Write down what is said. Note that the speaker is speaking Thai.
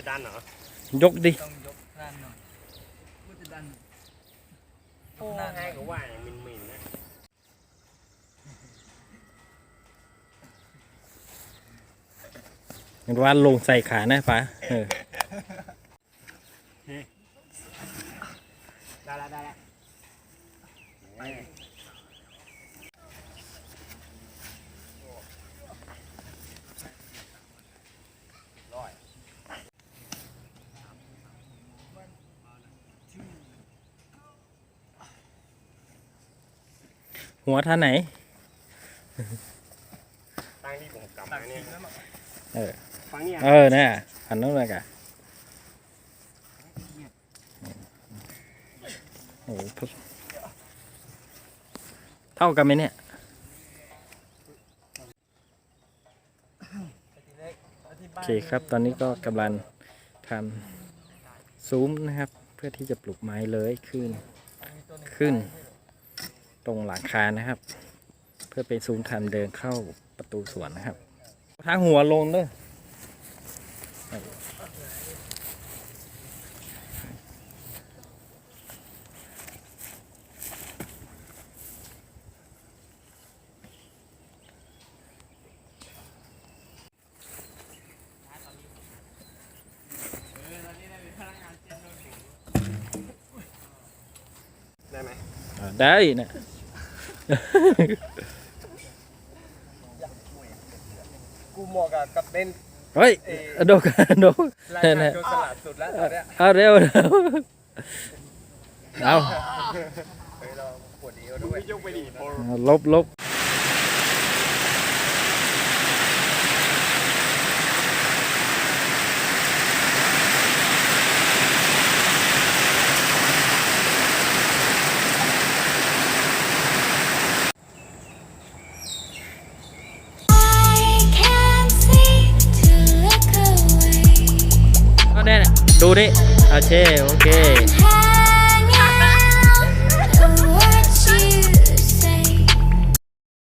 จะดันเหรอ ยกดิ ต้องยกดันหน่อยกู จะดันโอ้ง่ายกว่าว่าอย่างมินมินๆนะเห็นว่าลงใส่ขานะป๋าเออได้แล้วได้แล้วไป หัวท่าไหนตั้งที่ผมกำมาเนี่ยเออฟังเนี่ยเออเนี่ยหันนู้นเลยกะโอ้โหเท่ากันไหมเนี่ยโอเคครับตอนนี้ก็กำลังทำซุ้มนะครับ เพื่อที่จะปลูกไม้เลื้อยขึ้นขึ้น ตรงหลังคานะครับ เพื่อเป็นซุ้มทางเดินเข้าประตูสวนนะครับทางหัวลงเด้อได้ไหมได้นะ กูเหมาะกับกับเล่นเฮ้ยโดกโดกรายเนี่กายรโจรสลัดสุดแล้วตอนเนี้ยเอาเร็วเร็วเอาไปลองปวดเอวด้วยยกไปดิโเอาลบลบ ดูดิโอเคโอเค